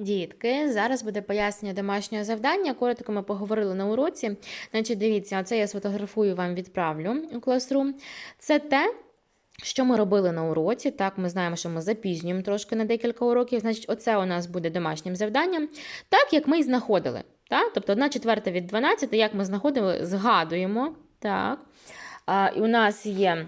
Дітки, зараз буде пояснення домашнього завдання. Коротко ми поговорили на уроці. Значить, дивіться, оце я сфотографую вам відправлю у Classroom. Це те, що ми робили на уроці. Так, ми знаємо, що ми запізнюємо трошки на декілька уроків. Значить, оце у нас буде домашнім завданням, так як ми і знаходили. Так? Тобто 1 четверта від 12, як ми знаходили, згадуємо. Так. А, і у нас є.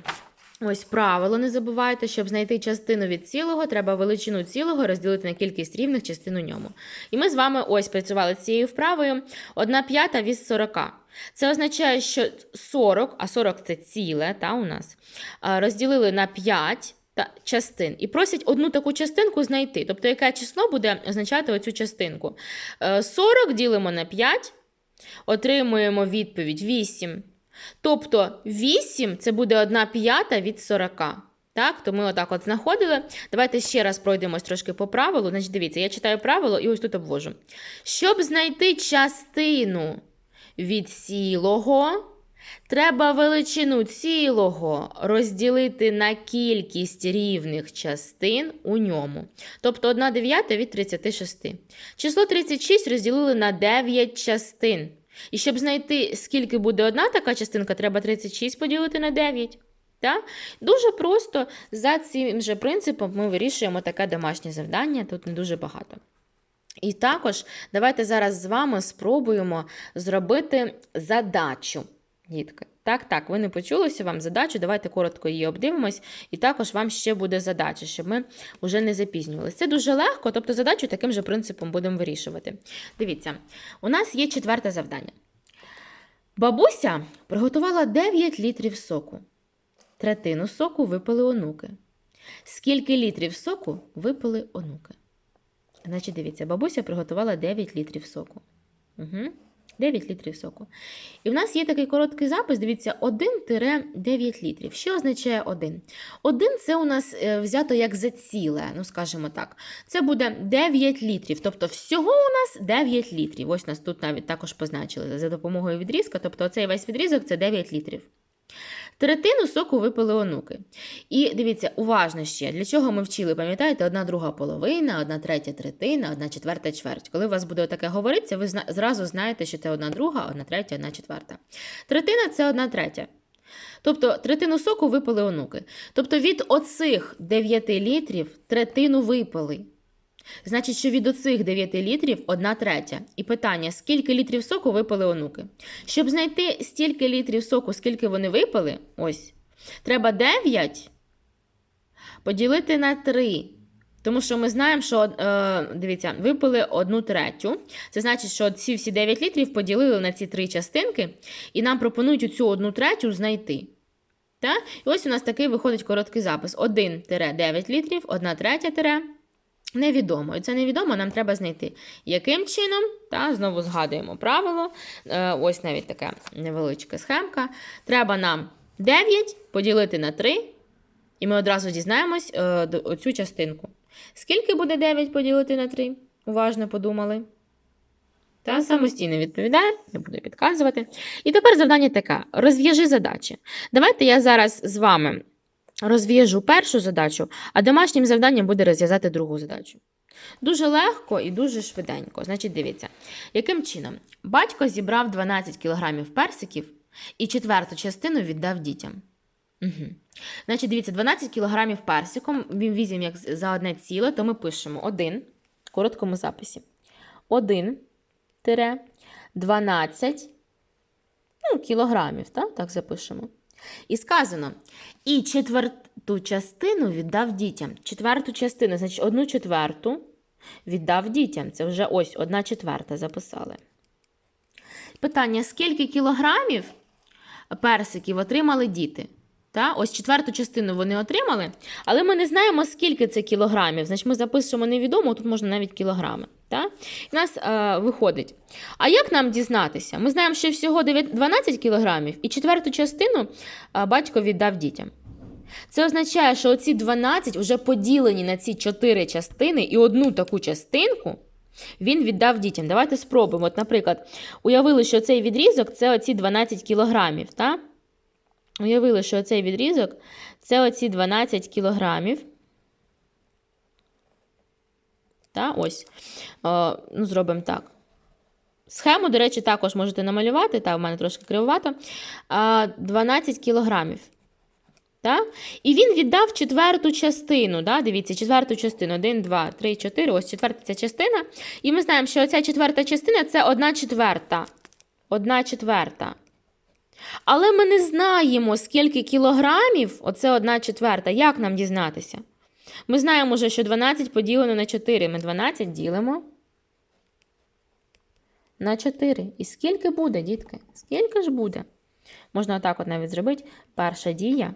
Ось правило, не забувайте, щоб знайти частину від цілого, треба величину цілого розділити на кількість рівних частин у ньому. І ми з вами ось працювали з цією вправою. 1 п'ята від 40. Це означає, що 40, а 40 це ціле, та, у нас, розділили на 5 та, частин. І просять одну таку частинку знайти. Тобто, яке число буде означати оцю частинку. Е, 40 ділимо на 5, отримуємо відповідь 8. Тобто 8 це буде 1 п'ята від 40. Так, то ми отак от знаходили. Давайте ще раз пройдемось трошки по правилу. Значить, дивіться, я читаю правило і ось тут обвожу. Щоб знайти частину від цілого, треба величину цілого розділити на кількість рівних частин у ньому. Тобто 1 дев'ята від 36. Число 36 розділили на 9 частин. І щоб знайти, скільки буде одна така частинка, треба 36 поділити на 9. Так? Дуже просто за цим же принципом ми вирішуємо таке домашнє завдання, тут не дуже багато. І також давайте зараз з вами спробуємо зробити задачу. Дітки. Так, так, ви не почулися вам задачу, давайте коротко її обдивимось, і також вам ще буде задача, щоб ми вже не запізнювалися. Це дуже легко, тобто задачу таким же принципом будемо вирішувати. Дивіться, у нас є четверте завдання. Бабуся приготувала 9 літрів соку. Третину соку випили онуки. Скільки літрів соку випили онуки? Значить, дивіться, бабуся приготувала 9 літрів соку. Угу. 9 літрів соку. І в нас є такий короткий запис, дивіться, 1-9 літрів. Що означає 1? 1 це у нас е, взято як за ціле, ну скажімо так. Це буде 9 літрів. Тобто всього у нас 9 літрів. Ось нас тут навіть також позначили за допомогою відрізка. Тобто цей весь відрізок це 9 літрів. Третину соку випили онуки. І дивіться, уважно ще, для чого ми вчили, пам'ятаєте, одна друга половина, одна третя третина, одна четверта чверть. Коли у вас буде таке говоритися, ви зразу знаєте, що це одна друга, одна третя, одна четверта. Третина це одна третя. Тобто третину соку випили онуки. Тобто від оцих 9 літрів третину випили. Значить, що від оцих 9 літрів одна третя. І питання: скільки літрів соку випили онуки? Щоб знайти стільки літрів соку, скільки вони випили, ось, треба 9 поділити на 3. Тому що ми знаємо, що е, дивіться, випили одну третю. Це значить, що ці всі 9 літрів поділили на ці три частинки, і нам пропонують цю одну третю знайти. Та? І ось у нас такий виходить короткий запис: 1-9 літрів, 1 третя. Невідомо. І це невідомо нам треба знайти. Яким чином? Та, знову згадуємо правило. Е, ось навіть така невеличка схемка. Треба нам 9 поділити на 3, і ми одразу дізнаємось е, оцю частинку. Скільки буде 9 поділити на 3? Уважно подумали. Та самостійно відповідає, не буду підказувати. І тепер завдання таке: розв'яжи задачі. Давайте я зараз з вами розв'яжу першу задачу, а домашнім завданням буде розв'язати другу задачу. Дуже легко і дуже швиденько. Значить, дивіться, яким чином? Батько зібрав 12 кг персиків і четверту частину віддав дітям. Угу. Значить, дивіться, 12 кг персиком він візьмемо як за одне ціле, то ми пишемо 1 в короткому записі. 1 тире 12 ну, кілограмів, так? так запишемо. І сказано, і четверту частину віддав дітям. Четверту частину, значить, одну четверту віддав дітям. Це вже ось одна четверта записали. Питання: скільки кілограмів персиків отримали діти? Та? Ось четверту частину вони отримали, але ми не знаємо, скільки це кілограмів. Значить, ми запишемо невідомо, тут можна навіть кілограми. Та? І нас е, виходить. А як нам дізнатися? Ми знаємо, що всього 12 кілограмів, і четверту частину е, батько віддав дітям. Це означає, що оці 12 вже поділені на ці 4 частини, і одну таку частинку він віддав дітям. Давайте спробуємо. От, наприклад, уявили, що цей відрізок це оці 12 кілограмів. Та? Уявили, що цей відрізок це оці 12 кілограмів. Та, ось. Е, ну, зробимо так. Схему, до речі, також можете намалювати, та в мене трошки кривовато. 12 кілограмів. Та? І він віддав четверту частину. Да? Дивіться, четверту частину. 1, 2, 3, 4. Ось четверта ця частина. І ми знаємо, що оця четверта частина це одна четверта. Одна четверта. Але ми не знаємо, скільки кілограмів оце одна четверта. Як нам дізнатися? Ми знаємо вже, що 12 поділено на 4. Ми 12 ділимо на 4. І скільки буде, дітки? Скільки ж буде? Можна отак от навіть зробити. Перша дія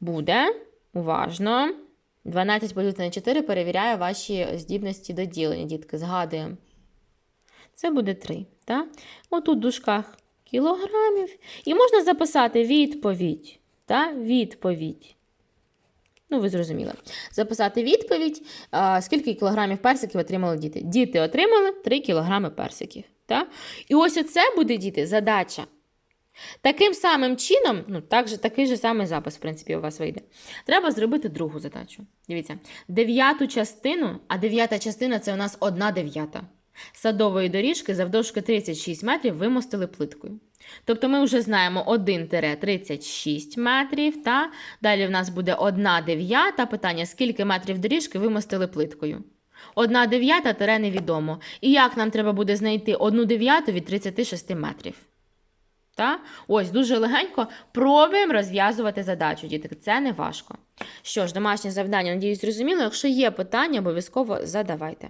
буде, уважно, 12 поділити на 4 перевіряє ваші здібності до ділення, дітки, згадуємо. Це буде 3. Так? Отут в дужках кілограмів. І можна записати відповідь. Та? Відповідь. Ну, ви зрозуміли. Записати відповідь, а, скільки кілограмів персиків отримали діти. Діти отримали 3 кілограми персиків. Та? І ось оце буде, діти, задача. Таким самим чином, ну, так же, такий же самий запис, в принципі, у вас вийде. Треба зробити другу задачу. Дивіться, дев'яту частину, а дев'ята частина це у нас одна дев'ята. Садової доріжки завдовжки 36 метрів вимостили плиткою. Тобто ми вже знаємо 1-36 метрів. Та? Далі в нас буде 1 дев'ята. Питання, скільки метрів доріжки вимостили плиткою? 1 дев'ята тере невідомо. І як нам треба буде знайти 1 дев'яту від 36 метрів? Та? Ось дуже легенько пробуємо розв'язувати задачу, діти. Це не важко. Що ж, домашнє завдання, надіюсь, зрозуміло. Якщо є питання, обов'язково задавайте.